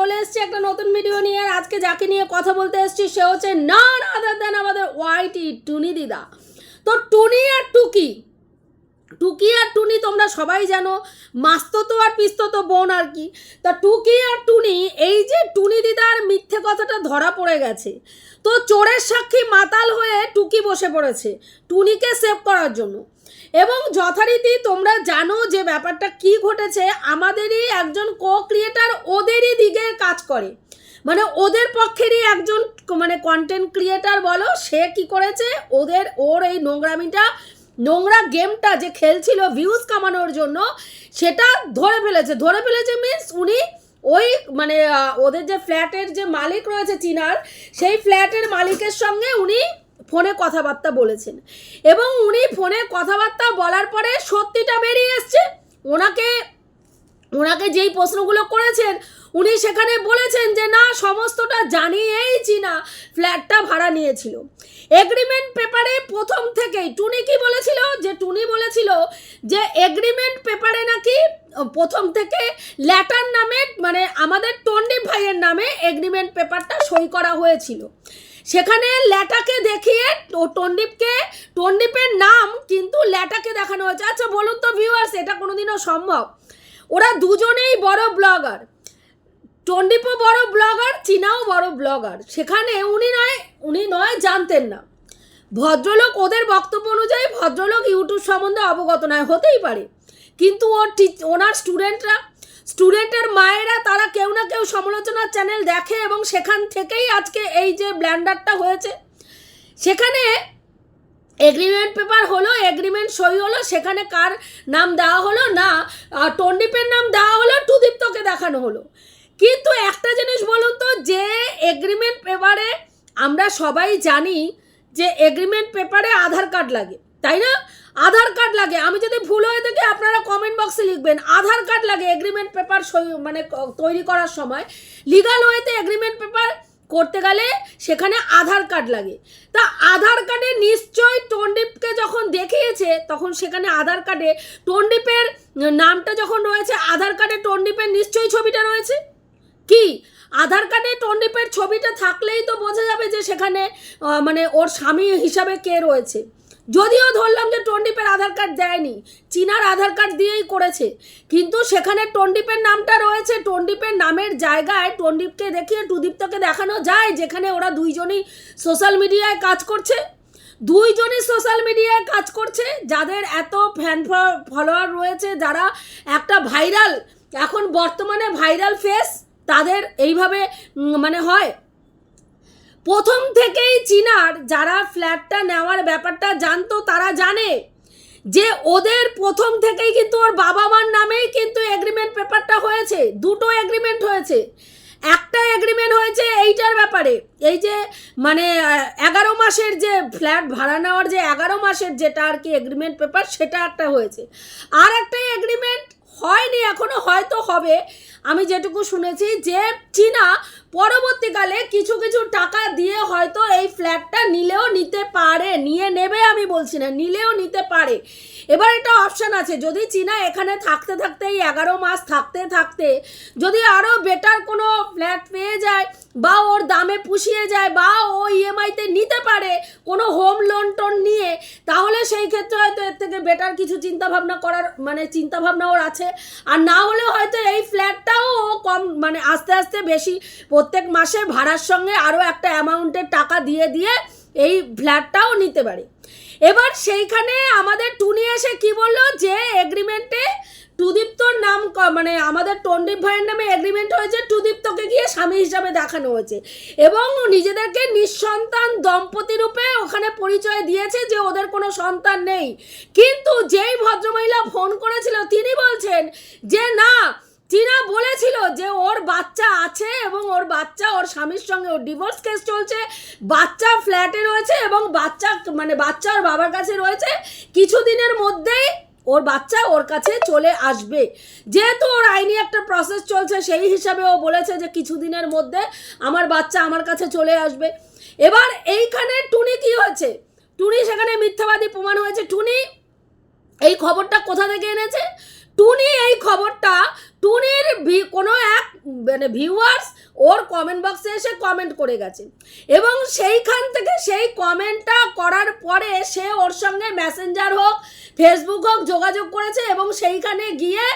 চলে এসেছি একটা নতুন ভিডিও নিয়ে, আর আজকে যাকে নিয়ে কথা বলতে এসছি সে হচ্ছে না আদার দেন আমাদের ওয়াইটি টুনি দিদা। তো টুনি আর টুকি টুকি আর টুনি তোমরা সবাই জানো, মাস্ততো আর পিস্ততো বোন আর কি। তা টুকি আর টুনি, এই যে টুনি দিদার মিথ্যে কথাটা ধরা পড়ে গেছে, তো চোরের সাক্ষী মাতাল হয়ে টুকি বসে পড়েছে, টুনিকে সেভ করার জন্য। এবং যথারীতি তোমরা জানো যে ব্যাপারটা কি ঘটেছে, আমাদেরই একজন কো ক্রিয়েটার ওদেরই দিকে কাজ করে। মানে ওদের পক্ষেরই একজন মানে কন্টেন্ট ক্রিয়েটার বলো, সে কি করেছে? ওদের, ওর এই নোংরামিটা নোংরা গেমটা যে খেলছিল ভিউজ কামানোর জন্য, সেটা ধরে ফেলেছে। ধরে ফেলেছে মিন্স উনি ওই মানে ওদের যে ফ্ল্যাটের যে মালিক রয়েছে চীনার, সেই ফ্ল্যাটের মালিকের সঙ্গে উনি ফোনে কথাবার্তা বলেছেন। এবং উনি ফোনে কথাবার্তা বলার পরে সত্যিটা বেরিয়ে এসছে। ওনাকে ওনাকে যেই প্রশ্নগুলো করেছেন, উনি সেখানে বলেছেন যে, না, সমস্তটা জানিয়েই চীনা ফ্ল্যাটটা ভাড়া নিয়েছিল। এগ্রিমেন্ট পেপারে প্রথম থেকেই টুনি কি বলেছিল? যে, টুনি বলেছিল যে এগ্রিমেন্ট পেপারে নাকি প্রথম থেকে ল্যাটার নামে মানে আমাদের টন্ডিপ ভাইয়ের নামে এগ্রিমেন্ট পেপারটা সই করা হয়েছিল। সেখানে ল্যাটাকে দেখিয়ে টন্ডিপকে টন্ডিপের নাম কিন্তু ল্যাটাকে দেখানো হয়েছে। আচ্ছা বলুন তো ভিউয়ার্স এটা কোনোদিনও সম্ভব? ওরা দুজনেই বড় ব্লগার। টন্ডিপও বড় ব্লগার, চীনাও বড় ব্লগার। সেখানে উনি নয় উনি নয় জানতেন না। ভদ্রলোক ওদের বক্তব্য অনুযায়ী ভদ্রলোক ইউটিউব সম্বন্ধে অবগত নয়, হতেই পারে। কিন্তু ওর ওনার স্টুডেন্টরা, স্টুডেন্টের মায়েরা তারা কেউ না কেউ সমালোচনার চ্যানেল দেখে এবং সেখান থেকেই আজকে এই যে ব্ল্যান্ডারটা হয়েছে। সেখানে এগ্রিমেন্ট পেপার হলো এগ্রিমেন্ট সই হলো, সেখানে কার নাম দেওয়া হলো না টন্ডিপের নাম দেওয়া হলো, টুদীপ্তকে দেখানো হলো। কিন্তু একটা জিনিস বলুন তো, যে এগ্রিমেন্ট পেপারে আমরা সবাই জানি যে এগ্রিমেন্ট পেপারে আধার কার্ড লাগে, তাই না? আধার কার্ড লাগে। আমি যদি ভুল হয়ে থাকি, আপনারা কমেন্ট বক্সে লিখবেন, আধার কার্ড লাগে এগ্রিমেন্ট পেপার সই মানে তৈরি করার সময়। লিগাল ওয়েতে এগ্রিমেন্ট পেপার করতে গেলে সেখানে আধার কার্ড লাগে। তা আধার কার্ডে নিশ্চয়ই টন্ডিপকে যখন দেখিয়েছে, তখন সেখানে আধার কার্ডে টন্ডিপের নামটা যখন রয়েছে, আধার কার্ডে টন্ডিপের নিশ্চয়ই ছবিটা রয়েছে? কি? আধার কার্ডে টন্ডিপের ছবিটা থাকলেই তো বোঝা যাবে যে সেখানে মানে ওর স্বামী হিসাবে কে রয়েছে। যদিও ধরলাম যে টন্ডিপের আধার কার্ড দেয়নি, চীনার আধার কার্ড দিয়েই করেছে। কিন্তু সেখানে টন্ডিপের নামটা রয়েছে, টন্ডিপের নামের জায়গায় টন্ডিপকে দেখিয়ে টুদীপ্তকে দেখানো যায়, যেখানে ওরা দুইজনই সোশ্যাল মিডিয়ায় কাজ করছে। দুইজনই সোশ্যাল মিডিয়ায় কাজ করছে, যাদের এত ফ্যান ফলোয়ার রয়েছে, যারা একটা ভাইরাল এখন বর্তমানে ভাইরাল ফেস তাদের এইভাবে মানে হয় প্রথম থেকেই চিনার যারা ফ্ল্যাটটা নেওয়ার ব্যাপারটা জানতো, তারা জানে যে ওদের প্রথম থেকেই কিন্তু ওর বাবা মার নামেই কিন্তু এগ্রিমেন্ট পেপারটা হয়েছে, দুটো এগ্রিমেন্ট হয়েছে। একটা এগ্রিমেন্ট হয়েছে এইটার ব্যাপারে, এই যে মানে এগারো মাসের যে ফ্ল্যাট ভাড়া নেওয়ার যে এগারো মাসের যেটা আর কি এগ্রিমেন্ট পেপার সেটা একটা হয়েছে। আর একটা এগ্রিমেন্ট হয়নি, এখনও হয়তো হবে। আমি যেটুকু শুনেছি যে চীনা পরবর্তীকালে কিছু কিছু টাকা দিয়ে হয়তো এই ফ্ল্যাটটা নিলেও নিতে পারে। নিয়ে নেবে আমি বলছি না, নিলেও নিতে পারে। এবার এটা অপশান আছে, যদি চীনা এখানে থাকতে থাকতে, এই এগারো মাস থাকতে থাকতে, যদি আরও বেটার কোনো ফ্ল্যাট পেয়ে যায়, বা ওর দামে পুষিয়ে যায়, বা ও ইএমআইতে নিতে পারে কোনো হোম লোন টোন নিয়ে, তাহলে সেই ক্ষেত্রে হয়তো এর থেকে বেটার কিছু চিন্তাভাবনা করার মানে চিন্তাভাবনা ওর আছে। আর না হলে হয়তো এই ফ্ল্যাটটাও ও কম মানে আস্তে আস্তে বেশি, প্রত্যেক মাসে ভাড়ার সঙ্গে আরও একটা অ্যামাউন্টের টাকা দিয়ে দিয়ে এই ফ্ল্যাটটাও নিতে পারে। এবার সেইখানে আমাদের টুনি এসে কি বলল যে এগ্রিমেন্টে টুদীপ্তর নাম মানে আমাদের টন্ডিপ ভাইয়ের নামে এগ্রিমেন্ট হয়েছে, টুদীপ্তকে গিয়ে স্বামী হিসাবে দেখানো হয়েছে। এবং নিজেদেরকে নিঃসন্তান দম্পতি রূপে ওখানে পরিচয় দিয়েছে যে ওদের কোনো সন্তান নেই। কিন্তু যেই ভদ্রমহিলা ফোন করেছিল, তিনি বলছেন যে না চীনা বলেছিল যে ওর বাচ্চা আছে এবং ওর বাচ্চা, ওর স্বামীর সঙ্গে ওর ডিভোর্স কেস চলছে। বাচ্চা ফ্ল্যাটে রয়েছে এবং বাচ্চা মানে বাচ্চা ওর বাবার কাছে রয়েছে। কিছুদিনের মধ্যেই ওর বাচ্চা ওর কাছে চলে আসবে। যেহেতু ওর আইনি একটা প্রসেস চলছে, সেই হিসাবে ও বলেছে যে কিছুদিনের মধ্যে আমার বাচ্চা আমার কাছে চলে আসবে। এবার এইখানে টুনি কি হয়েছে? টুনি সেখানে মিথ্যাবাদী প্রমাণ হয়েছে। টুনি এই খবরটা কোথা থেকে এনেছে? টুনি, এই খবরটা টুনির কোনো এক মানে ভিউয়ার্স ওর কমেন্ট বক্সে এসে কমেন্ট করে গেছে। এবং সেইখান থেকে সেই কমেন্টটা করার পরে সে ওর সঙ্গে মেসেঞ্জার হোক ফেসবুক হোক, যোগাযোগ করেছে এবং সেইখানে গিয়ে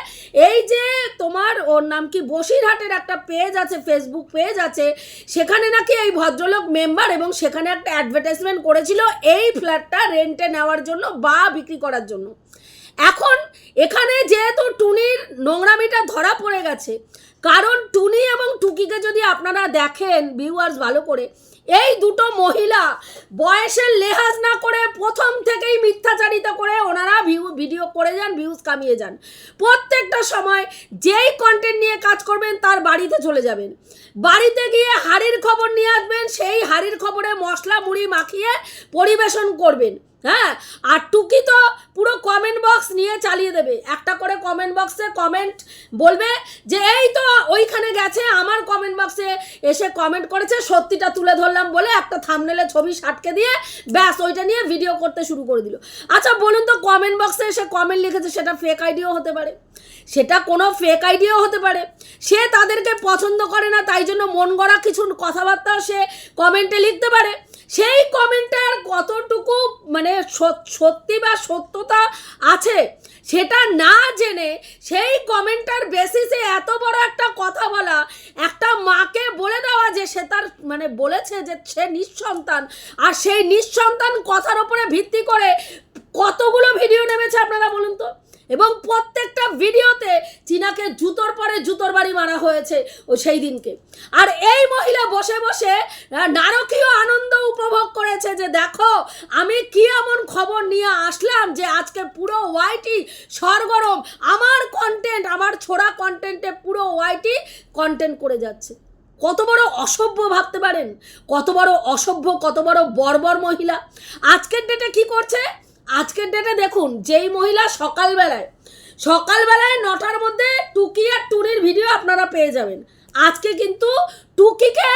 এই যে তোমার ওর নাম কি, বসিরহাটের একটা পেজ আছে ফেসবুক পেজ আছে, সেখানে নাকি এই ভদ্রলোক মেম্বার এবং সেখানে একটা অ্যাডভার্টাইজমেন্ট করেছিল এই ফ্ল্যাটটা রেন্টে নেওয়ার জন্য বা বিক্রি করার জন্য। এখন এখানে যেহেতু টুনির নোংরামিটা ধরা পড়ে গেছে, কারণ টুনি এবং টুকিকে যদি আপনারা দেখেন ভিউয়ার্স ভালো করে, এই দুটো মহিলা বয়সের লেহাজ না করে প্রথম থেকেই মিথ্যাচারিতা করে ওনারা ভিউ ভিডিও করে যান ভিউজ কামিয়ে যান। প্রত্যেকটা সময় যেই কন্টেন্ট নিয়ে কাজ করবেন তার বাড়িতে চলে যাবেন। বাড়িতে গিয়ে হাড়ির খবর নিয়ে আসবেন, সেই হাড়ির খবরে মশলা মুড়ি মাখিয়ে পরিবেশন করবেন। হ্যাঁ আর টুকি তো পুরো কমেন্ট বক্স নিয়ে চালিয়ে দেবে। একটা করে কমেন্ট বক্সে কমেন্ট বলবে যে, এই তো ওইখানে গেছে, আমার কমেন্ট বক্সে এসে কমেন্ট করেছে, সত্যিটা তুলে ধরলাম বলে একটা থামনেলে ছবি সাটকে দিয়ে ব্যাস ওইটা নিয়ে ভিডিও করতে শুরু করে দিল। আচ্ছা বলুন তো কমেন্ট বক্সে এসে কমেন্ট লিখেছে, সেটা ফেক আইডিও হতে পারে। সেটা কোনো ফেক আইডিয়াও হতে পারে। সে তাদেরকে পছন্দ করে না, তাই জন্য মন গড়া কিছু কথাবার্তাও সে কমেন্টে লিখতে পারে। সেই কমেন্টের কতটুকু মানে সত- সত্যি বা সত্যতা আছে, সেটা না জেনে সেই কমেন্টার বেসিসে এত বড় একটা কথা বলা, একটা মাকে বলে দেওয়া যে সে তার মানে বলেছে যে সে নিঃসন্তান, আর সেই নিঃসন্তান কথার উপরে ভিত্তি করে কতগুলো ভিডিও নেমেছে আপনারা বলুন তো? এবং প্রত্যেকটা ভিডিওতে চীনাকে জুতোর পরে জুতোর বাড়ি মারা হয়েছে ও সেই দিনকে। আর এই মহিলা বসে বসে নারকীয় আনন্দ উপভোগ করেছে যে দেখো, আমি কি এমন খবর নিয়ে আসলাম যে আজকে পুরো ওয়াইটি সরগরম, আমার কন্টেন্ট আমার ছোড়া কন্টেন্টে পুরো ওয়াইটি কন্টেন্ট করে যাচ্ছে। কত বড় অসভ্য ভাবতে পারেন? কত বড় অসভ্য, কত বড় বর্বর মহিলা। আজকের ডেটে কি করছে? আজকের ডেটে দেখুন, যেই মহিলা সকালবেলায় সকালবেলায় নটার মধ্যে টুকি আর টুনির ভিডিও আপনারা পেয়ে যাবেন। আজকে কিন্তু টুকিকে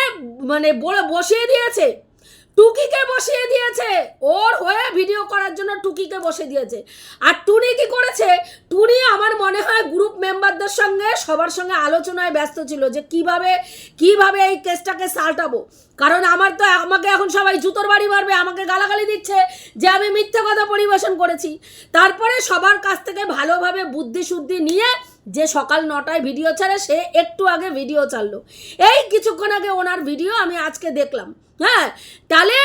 মানে বসিয়ে দিয়েছে। টুকিকে বসিয়ে দিয়েছে। ওর হয়ে ভিডিও করার জন্য টুকিকে বসে দিয়েছে। আর টুনি কি করেছে? টুনি আমার মনে হয় গ্রুপ মেম্বারদের সঙ্গে সবার সঙ্গে আলোচনায় ব্যস্ত ছিল যে কীভাবে কীভাবে এই কেসটাকে সালটাবো। কারণ আমার তো আমাকে এখন সবাই জুতোর বাড়ি মারবে, আমাকে গালাগালি দিচ্ছে যে আমি মিথ্যে কথা পরিবেশন করেছি। তারপরে সবার কাছ থেকে ভালোভাবে বুদ্ধি শুদ্ধি নিয়ে যে সকাল নটায় ভিডিও ছাড়ে, সে একটু আগে ভিডিও ছাড়লো। এই কিছুক্ষণ আগে ওনার ভিডিও আমি আজকে দেখলাম। হ্যাঁ তাহলে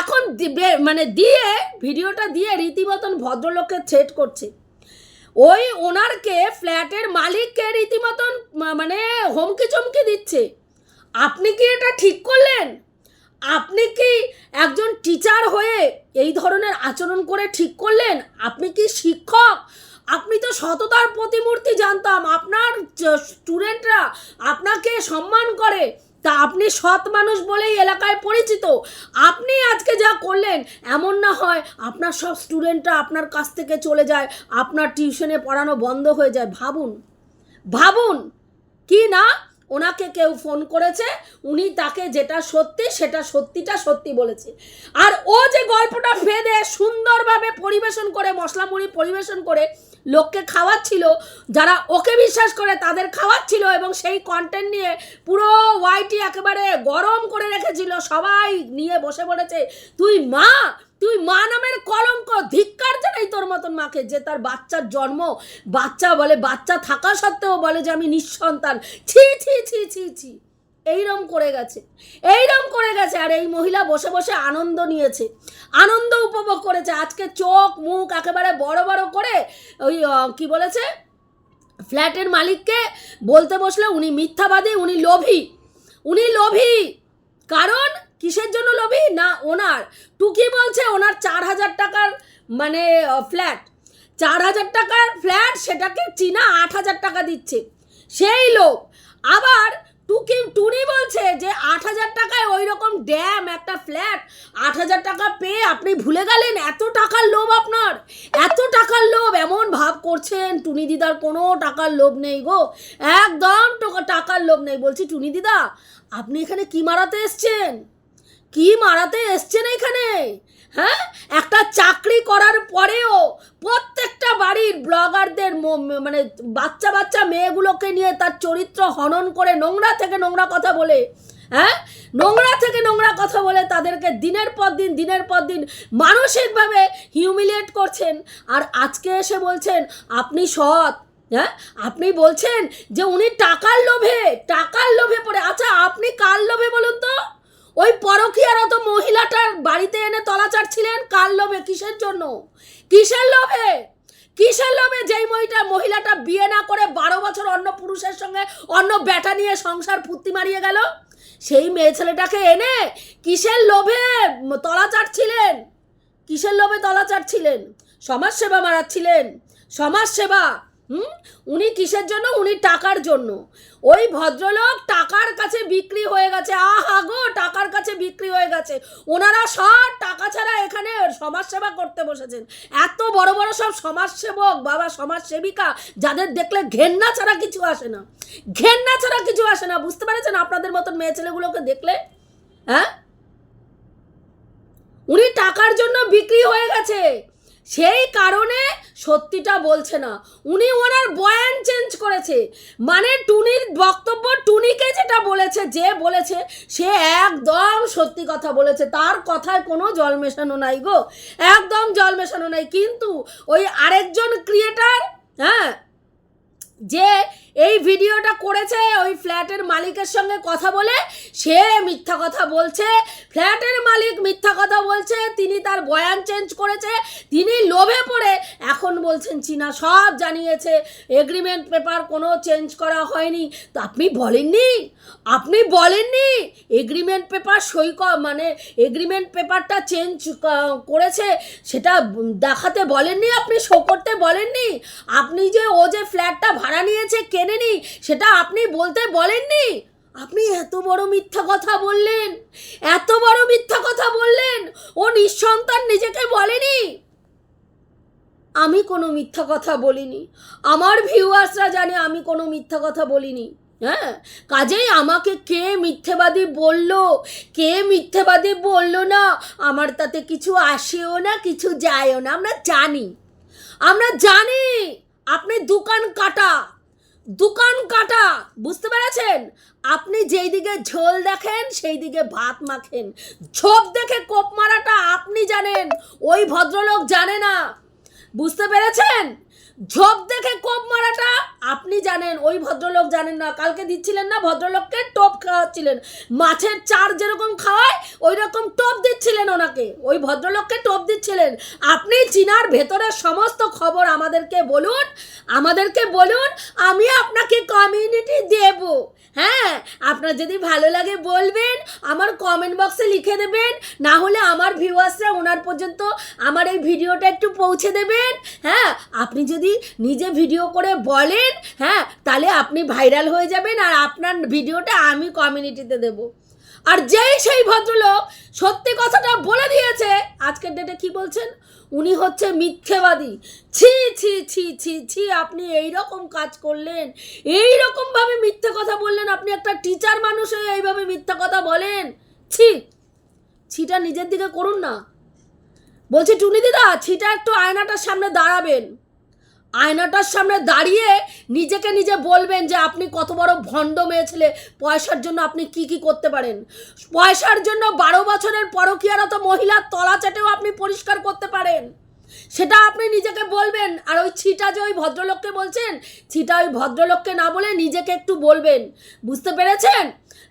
এখন মানে দিয়ে ভিডিওটা দিয়ে রীতিমতন ভদ্রলোককে থ্রেট করছে। ওই ওনারকে ফ্ল্যাটের মালিককে রীতিমতন মানে হুমকি চমকি দিচ্ছে। আপনি কি এটা ঠিক করলেন? আপনি কি একজন টিচার হয়ে এই ধরনের আচরণ করে ঠিক করলেন? আপনি কি শিক্ষক? আপনি তো সততার প্রতিমূর্তি জানতাম। আপনার স্টুডেন্টরা আপনাকে সম্মান করে। তা আপনি সৎ মানুষ বলেই এলাকায় পরিচিত। আপনি আজকে যা করলেন, এমন না হয় আপনার সব স্টুডেন্টরা আপনার কাছ থেকে চলে যায়, আপনার টিউশনে পড়ানো বন্ধ হয়ে যায়। ভাবুন ভাবুন। কি না? ওনাকে কেউ ফোন করেছে, উনি তাকে যেটা সত্যি, সেটা সত্যিটা সত্যি বলেছে। আর ও যে গল্পটা ফেদে সুন্দরভাবে পরিবেশন করে মশলা মুড়ি পরিবেশন করে লোককে খাওয়াচ্ছিল, যারা ওকে বিশ্বাস করে তাদের খাওয়াচ্ছিল এবং সেই কন্টেন্ট নিয়ে পুরো ওয়াইটি একেবারে গরম করে রেখেছিল। সবাই নিয়ে বসে পড়েছে, তুই মা তুই মা নামের কলঙ্ক, ধিক্কার জানাই তোর মতন মাকে, যে তার বাচ্চার জন্ম, বাচ্চা বলে, বাচ্চা থাকা সত্ত্বেও বলে যে আমি নিঃসন্তান। ছি ছি ছি ছি ছি। এইরম করে গেছে। এইরম করে গেছে আর এই মহিলা বসে বসে আনন্দ নিয়েছে। আনন্দ উপভোগ করেছে। আজকে চোখ মুখ একেবারে বড় বড় করে ওই কি বলেছে? ফ্ল্যাটের মালিককে বলতে বসলে, উনি মিথ্যাবাদী, উনি লোভী। উনি লোভী। কারণ কিসের জন্য লোভী? না, ওনার। টুকি বলছে, ওনার চার হাজার টাকার মানে ফ্ল্যাট। চার হাজার টাকার ফ্ল্যাট সেটাকে চীনা আট হাজার টাকা দিচ্ছে। সেই লোক আবার টুকি টুনি বলছে যে আট হাজার টাকায় ওই রকম ড্যাম, একটা ফ্ল্যাট, আট হাজার টাকা পেয়ে আপনি ভুলে গেলেন? এত টাকার লোভ আপনার। এত টাকার লোভ, এমন ভাব করছেন টুনি দিদার, কোনো টাকার লোভ নেই গো। একদম টাকার লোভ নেই। বলছি, টুনি দিদা, আপনি এখানে কি মারাতে এসছেন? কি মারাতে এসছেন এখানে? হ্যাঁ? একটা চাকরি করার পরেও প্রত্যেকটা বাড়ির ব্লগারদের মানে বাচ্চা বাচ্চা মেয়েগুলোকে নিয়ে তার চরিত্র হনন করে নোংরা থেকে নোংরা কথা বলে হ্যাঁ? নোংরা থেকে নোংরা কথা বলে তাদেরকে দিনের পর দিন, দিনের পর দিন মানসিকভাবে হিউমিলিয়েট করছেন। আর আজকে এসে বলছেন, আপনি সৎ। হ্যাঁ? আপনি বলছেন যে উনি টাকার লোভে টাকার লোভে পড়ে। আচ্ছা আপনি কার লোভে বলুন তো? ওই পরকীয়ারত মহিলাটার বাড়িতে এনে তলাচার ছিলেন কার লোভে? কিসের জন্য? কিসের লোভে? কিসের লোভে যেই মহিলা মহিলাটা বিয়ে না করে বারো বছর অন্য পুরুষের সঙ্গে অন্য ব্যাটা নিয়ে সংসার ফুর্তি মারিয়ে গেল? সেই মেয়ে ছেলেটাকে এনে কিসের লোভে তলাচার ছিলেন কিসের লোভে তলাচার ছিলেন সমাজসেবা মারাচ্ছিলেন। সমাজসেবা, হুম? উনি কিসের জন্য? উনি টাকার জন্য। ওই ভদ্রলোক কাছে বিক্রি হয়ে গেছে। আহা গো, টাকার কাছে বিক্রি হয়ে গেছে। ওনারা সব টাকা ছাড়া এখানে সমাজসেবা করতে বসেছেন। এত বড় বড় সব সমাজসেবক, বাবা সমাজসেবিকা, যাদের দেখলে ঘেন্না ছাড়া কিছু আসে না। ঘেন্না ছাড়া কিছু আসে না, বুঝতে পেরেছেন আপনাদের মতন মেয়ে ছেলেগুলোকে দেখলে? হ্যাঁ? উনি টাকার জন্য বিক্রি হয়ে গেছে। সেই কারণে সত্যিটা বলছে না। উনি ওনার বয়ান চেঞ্জ করেছে। মানে টুনির বক্তব্য, টুনিকে যেটা বলেছে, যে বলেছে, সে একদম সত্যি কথা বলেছে। তার কথায় কোনো জল মেশানো নাই গো। একদম জল মেশানো নাই। কিন্তু ওই আরেকজন ক্রিয়েটার হ্যাঁ যে এই ভিডিওটা করেছে ওই ফ্ল্যাটের মালিকের সঙ্গে কথা বলে সে মিথ্যা কথা বলছে। ফ্ল্যাটের মালিক মিথ্যা কথা বলছে, তিনি তার বয়ান চেঞ্জ করেছে, তিনি লোভে পড়ে এখন বলছেন, চীনা সব জানিয়েছে এগ্রিমেন্ট পেপার কোনো চেঞ্জ করা হয়নি। তো আপনি বলেননি? আপনি বলেননি? এগ্রিমেন্ট পেপার সই মানে এগ্রিমেন্ট পেপারটা চেঞ্জ করেছে, সেটা দেখাতে বলেননি আপনি শো করতে বলেননি? আপনি যে ও যে ফ্ল্যাটটা ভাড়া নিয়েছে কেনেনি? সেটা আপনি বলতে বলেননি? আপনি এত বড় মিথ্যা কথা বললেন। এত বড় মিথ্যা কথা বললেন। ও নিঃসন্তান নিজেকে বলেনি। আমি কোনো মিথ্যা কথা বলিনি। আমার ভিউয়ার্সরা জানে আমি কোনো মিথ্যা কথা বলিনি। হ্যাঁ? কাজেই আমাকে কে মিথ্যেবাদী বলল? কে মিথ্যেবাদী বলল না? আমার তাতে কিছু আসেও না, কিছু যায়ও না। আমরা জানি। আমরা জানি। আপনি দোকান কাটা দোকান কাটা, বুঝতে পেরেছেন? আপনি যেই দিকে ঝোল দেখেন সেই দিকে ভাত মাখেন। ঝোপ দেখে কোপ মারাটা আপনি জানেন, ওই ভদ্রলোক জানে না। বুঝতে পেরেছেন? ঝোপ দেখে কোপ মারাটা আপনি জানেন, ওই ভদ্রলোক জানেন না। কালকে দিচ্ছিলেন না, ভদ্রলোককে টোপ খাওয়াচ্ছিলেন। মাছের চার যেরকম খাওয়ায় ওই রকম টোপ দিচ্ছিলেন ওনাকে। ওই ভদ্রলোককে টোপ দিচ্ছিলেন। আপনি চীনার ভেতরের সমস্ত খবর আমাদেরকে বলুন আমাদেরকে বলুন, আমি আপনাকে কমিউনিটি দেব। হ্যাঁ আপনার যদি ভালো লাগে বলবেন, আমার কমেন্ট বক্সে লিখে দেবেন, না হলে আমার ভিউয়ার্সরা ওনার পর্যন্ত আমার এই ভিডিওটা একটু পৌঁছে দেবেন। হ্যাঁ আপনি যদি নিজে ভিডিও করে বলেন হ্যাঁ তাহলে আপনি ভাইরাল হয়ে যাবেন আর আপনার ভিডিওটা আমি কমিউনিটিতে দেব। আর যেই সেই ভদ্রলোক সত্যি কথাটা বলে দিয়েছে, আজকের ডেটে কি বলছেন? উনি হচ্ছে মিথ্যেবাদী। ছি ছি ছি ছি ছি, আপনি এই রকম কাজ করলেন এই রকম ভাবে মিথ্যে কথা বললেন, আপনি একটা টিচার মানুষ হয়ে এইভাবে মিথ্যে কথা বলেন। ছি, ছিটা নিজের দিকে করুন না। বলছি, টুনি দিদা, ছিটা একটু আয়নাটার সামনে দাঁড়াবেন। আয়নাটার সামনে দাঁড়িয়ে নিজেকে নিজে বলবেন যে আপনি কত বড় ভণ্ড মেয়ে ছেলে, পয়সার জন্য আপনি কি কি করতে পারেন? পয়সার জন্য বারো বছরের পরকীয়ারত মহিলার তলা চেটেও আপনি পরিষ্কার করতে পারেন। সেটা আপনি নিজেকে বলবেন। আর ওই ছিটা যে ওই ভদ্রলোককে বলছেন, ছিটা ওই ভদ্রলোককে না বলে নিজেকে একটু বলবেন। বুঝতে পেরেছেন?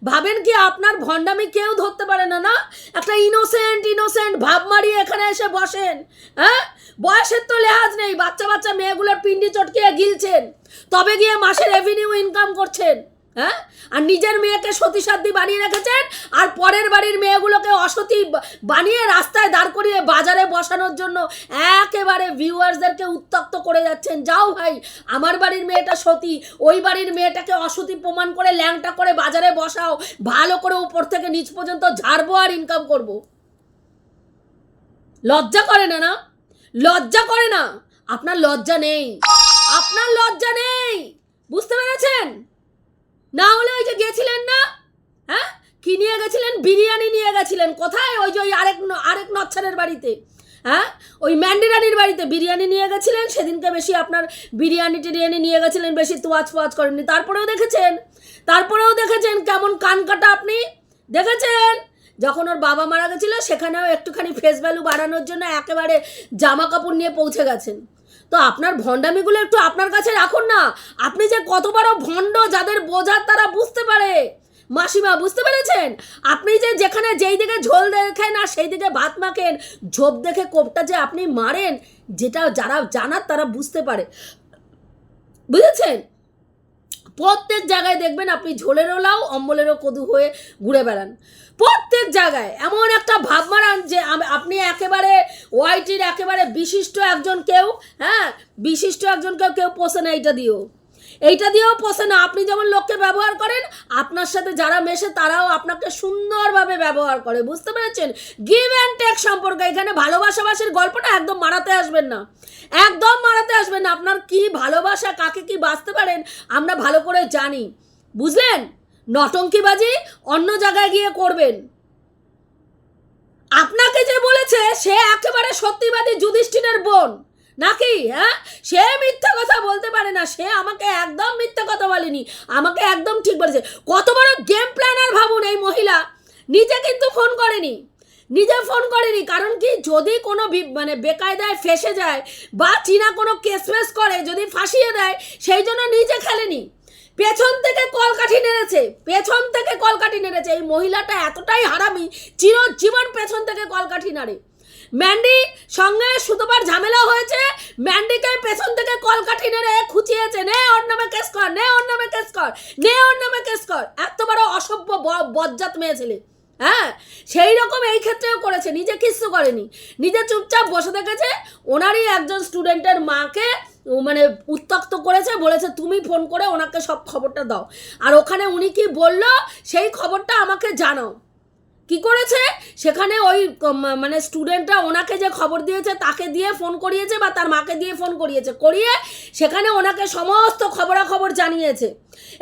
ভাবেন কি আপনার ভণ্ডামি কেউ ধরতে পারে না না? একটা ইনোসেন্ট ইনোসেন্ট ভাব মারিয়ে এখানে এসে বসেন হ্যাঁ? বয়সের তো লেহাজ নেই, বাচ্চা বাচ্চা মেয়েগুলোর পিন্ডি চটকিয়ে গিলছেন। তবে গিয়ে মাসে রেভিনিউ ইনকাম করছেন হ্যাঁ? আর নিজের মেয়েকে সতী সাধ্যি বানিয়ে রেখেছেন, আর পরের বাড়ির মেয়েগুলোকে অসতী বানিয়ে রাস্তায় দাঁড় করিয়ে বাজারে বসানোর জন্য একেবারে ভিউয়ার্সদেরকে উত্তক্ত করে যাচ্ছেন। যাও ভাই, আমার বাড়ির মেয়েটা সতী, ওই বাড়ির মেয়েটাকে অসতী প্রমাণ করে ল্যাংটা করে বাজারে বসাও, ভালো করে উপর থেকে নিচ পর্যন্ত ঝাড়বো আর ইনকাম করব। লজ্জা করে না না? লজ্জা করে না। আপনার লজ্জা নেই। আপনার লজ্জা নেই। বুঝতে পেরেছেন? না হলে ওই যে গেছিলেন না? হ্যাঁ? কি নিয়ে গেছিলেন? বিরিয়ানি নিয়ে গেছিলেন। কোথায়? ওই যে ওই আরেক আরেক নচ্ছারের বাড়িতে। হ্যাঁ? ওই ম্যান্ডিরানির বাড়িতে বিরিয়ানি নিয়ে গেছিলেন? সেদিনকে বেশি আপনার বিরিয়ানি টিরিয়ানি নিয়ে গেছিলেন, বেশি তোয়াজ ফোয়াজ করেননি। তারপরেও দেখেছেন? তারপরেও দেখেছেন কেমন কান কাটা আপনি? দেখেছেন? যখন ওর বাবা মারা গেছিল, সেখানেও একটুখানি ফেস ভ্যালু বাড়ানোর জন্য একেবারে জামা কাপড় নিয়ে পৌঁছে গেছেন। তো আপনার ভণ্ডামিগুলো একটু আপনার কাছে রাখুন না। আপনি যে কত বড় ভণ্ড যাদের বোঝার তারা বুঝতে পারে। মাসিমা, বুঝতে পেরেছেন? আপনি যে যেখানে যেই দিকে ঝোল দেখেন আর সেই দিকে ভাত মাখেন, ঝোপ দেখে কোপটা যে আপনি মারেন, যেটা যারা জানার তারা বুঝতে পারে। বুঝেছেন? প্রত্যেক জায়গায় দেখবেন আপনি ঝোলেরও লাউ, অম্বলেরও কদু হয়ে ঘুরে বেড়ান। প্রত্যেক জায়গায় এমন একটা ভাব মারান যে আপনি একেবারে ওয়াইটির একেবারে বিশিষ্ট একজন কেউ হ্যাঁ? বিশিষ্ট একজন কেউ কেউ পোষে না, এইটা দিয়েও। এইটা দিয়েও পোষে না। আপনি যেমন লোককে ব্যবহার করেন, আপনার সাথে যারা মেশে তারাও আপনাকে সুন্দরভাবে ব্যবহার করে, বুঝতে পেরেছেন? গিভ অ্যান্ড টেক সম্পর্ক, এখানে ভালোবাসাবাসির গল্পটা একদম মারাতে আসবেন না। একদম মারাতে আসবেন না। আপনার কি ভালোবাসা, কাকে কি বাঁচতে পারেন, আমরা ভালো করে জানি। বুঝলেন? নটঙ্কিবাজি অন্য জায়গায় গিয়ে করবেন। আপনাকে যে বলেছে, সে একেবারে সত্যিবাদী যুধিষ্ঠিরের বোন। নাকি হ্যাঁ? সে মিথ্যা কথা বলতে পারে না। সে আমাকে একদম মিথ্যা কথা বলেনি। আমাকে একদম ঠিক বলেছে। কত বড় গেম প্ল্যানার ভাবুন এই মহিলা। নিজে কিন্তু ফোন করেনি। নিজে ফোন করেনি। কারণ কি, যদি কোনো মানে বেকায়দায় ফেসে যায় বা চীনা কোনো কেস ফেস করে, যদি ফাঁসিয়ে দেয়, সেই জন্য নিজে খেলেনি। পেছন থেকে কলকাঠি নেড়েছে, পেছন থেকে কলকাঠি নেড়েছে। এই মহিলাটা এতটাই হারামি, চিরজীবন পেছন থেকে কলকাঠি নাড়ে। ম্যান্ডি সঙ্গে শুধুবার ঝামেলা হয়েছে, ম্যান্ডিকে পেছন থেকে কলকাঠি নেড়ে খুঁচিয়েছে, নে ওর নামে কেস কর, নে ওর নামে কেস কর, নে ওর নামে কেস কর। এত বড় অসভ্য বজ্জাত মেয়ে ছেলে। হ্যাঁ সেই রকম এই ক্ষেত্রেও করেছে, নিজে কিচ্ছু করেনি। নিজে চুপচাপ বসে থেকেছে, ওনারই একজন স্টুডেন্টের মাকে মানে উত্তক্ত করেছে, বলেছে, তুমি ফোন করে ওনাকে সব খবরটা দাও। আর ওখানে উনি কি বলল, সেই খবরটা আমাকে জানাও। কি করেছে? সেখানে ওই মানে স্টুডেন্টরা ওনাকে যে খবর দিয়েছে, তাকে দিয়ে ফোন করিয়েছে বা তার মাকে দিয়ে ফোন করিয়েছে। করিয়ে সেখানে ওনাকে সমস্ত খবরাখবর জানিয়েছে।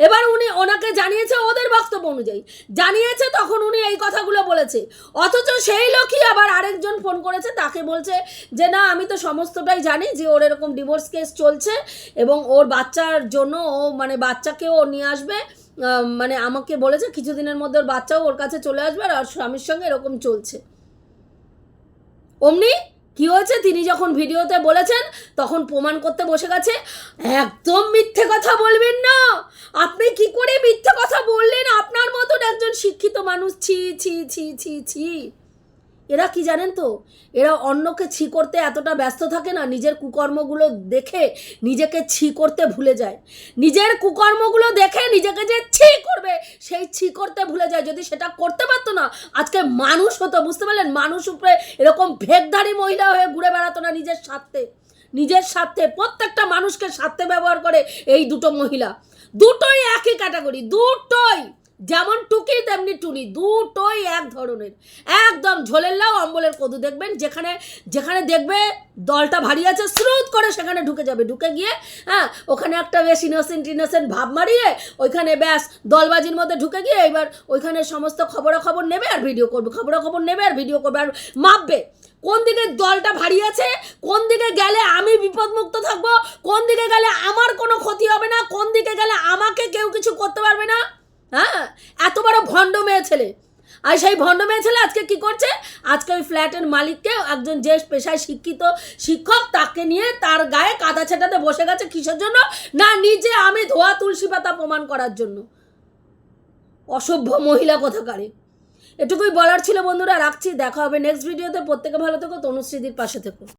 এবার উনি ওনাকে জানিয়েছে ওদের বক্তব্য অনুযায়ী। জানিয়েছে তখন উনি এই কথাগুলো বলেছে। অথচ সেই লোকই আবার আরেকজন ফোন করেছে, তাকে বলছে যে, না, আমি তো সমস্তটাই জানি যে ওর এরকম ডিভোর্স কেস চলছে এবং ওর বাচ্চার জন্য ও মানে বাচ্চাকেও নিয়ে আসবে। মানে আমাকে বলেছে কিছুদিনের মধ্যে ওর বাচ্চাও ওর কাছে চলে আসবে আর ওর স্বামীর সঙ্গে এরকম চলছে। অমনি কি হয়েছে? তিনি যখন ভিডিওতে বলেছেন, তখন প্রমাণ করতে বসে গেছে, একদম মিথ্যে কথা বলবেন না। আপনি কি করে মিথ্যে কথা বললেন? আপনার মতন একজন শিক্ষিত মানুষ, ছি ছি ছি ছি ছি। এরা কি জানেন তো? এরা অন্যকে ছি করতে এতটা ব্যস্ত থাকে না, নিজের কুকর্মগুলো দেখে নিজেকে ছি করতে ভুলে যায়। নিজের কুকর্মগুলো দেখে নিজেকে যে ছি করবে, সেই ছি করতে ভুলে যায়। যদি সেটা করতে পারতো না, আজকে মানুষ হতো, বুঝতে পারলেন? মানুষ উপরে এরকম ভেগধারী মহিলা হয়ে ঘুরে বেড়াতো না নিজের স্বার্থে। নিজের স্বার্থে প্রত্যেকটা মানুষকে স্বার্থে ব্যবহার করে এই দুটো মহিলা। দুটোই একই ক্যাটাগরি, দুটোই। যেমন টুকি, তেমনি টুনি, দুটোই এক ধরনের। একদম ঝোলের লাউ অম্বলের কদু দেখবেন, যেখানে যেখানে দেখবে দলটা ভারী আছে, স্রোত করে সেখানে ঢুকে যাবে। ঢুকে গিয়ে হ্যাঁ ওখানে একটা বেশ ইনোসেন্ট ইনোসেন্ট ভাব মারিয়ে, ওইখানে ব্যাস দলবাজির মধ্যে ঢুকে গিয়ে এবার ওইখানে সমস্ত খবরাখবর নেবে আর ভিডিও করবে। খবরাখবর নেবে আর ভিডিও করবে আর মাপবে। কোন দিকে দলটা ভারী আছে, কোন দিকে গেলে আমি বিপদমুক্ত থাকব, কোন দিকে গেলে আমার কোনো ক্ষতি হবে না, কোন দিকে গেলে আমাকে কেউ কিছু করতে পারবে না? হ্যাঁ? এত বড় ভণ্ড মেয়ে ছেলে। আর সেই ভণ্ড মেয়ে ছেলে আজকে কি করছে? আজকে ওই ফ্ল্যাটের মালিককে একজন যে পেশায় শিক্ষিত শিক্ষক, তাকে নিয়ে তার গায়ে কাদা ছেটাতে বসে গেছে কিসের জন্য? না, নিজে আমি ধোয়া তুলসী পাতা প্রমাণ করার জন্য। অসভ্য মহিলা কোথাকারে। এটুকুই বলার ছিল বন্ধুরা, রাখছি। দেখা হবে নেক্সট ভিডিওতে প্রত্যেকে ভালো থেকো, তনুশ্রীদির পাশে থেকো।